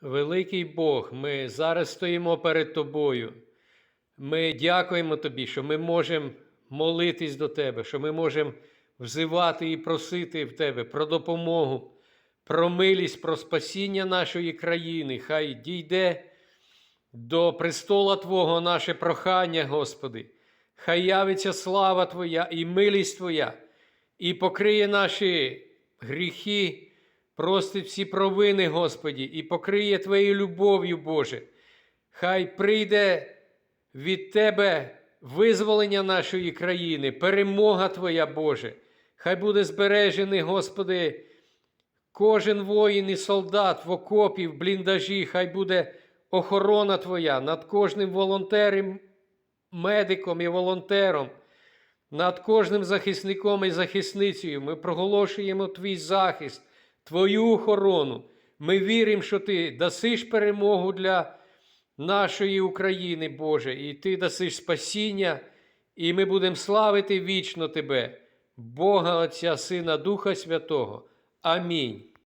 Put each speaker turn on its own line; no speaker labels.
Великий Бог, ми зараз стоїмо перед Тобою. Ми дякуємо Тобі, що ми можемо молитись до Тебе, що ми можемо взивати і просити в Тебе про допомогу, про милість, про спасіння нашої країни. Хай дійде до престола Твого наше прохання, Господи. Хай явиться слава Твоя і милість Твоя, і покриє наші гріхи, простить всі провини, Господі, і покриє Твоєю любов'ю, Боже. Хай прийде від Тебе визволення нашої країни, перемога Твоя, Боже. Хай буде збережений, Господи, кожен воїн і солдат в окопі, в бліндажі, хай буде охорона Твоя над кожним волонтером, медиком і волонтером, над кожним захисником і захисницею. Ми проголошуємо Твій захист, Твою охорону. Ми віримо, що Ти дасиш перемогу для нашої України, Боже, і Ти дасиш спасіння, і ми будемо славити вічно Тебе, Бога Отця, Сина, Духа Святого. Амінь.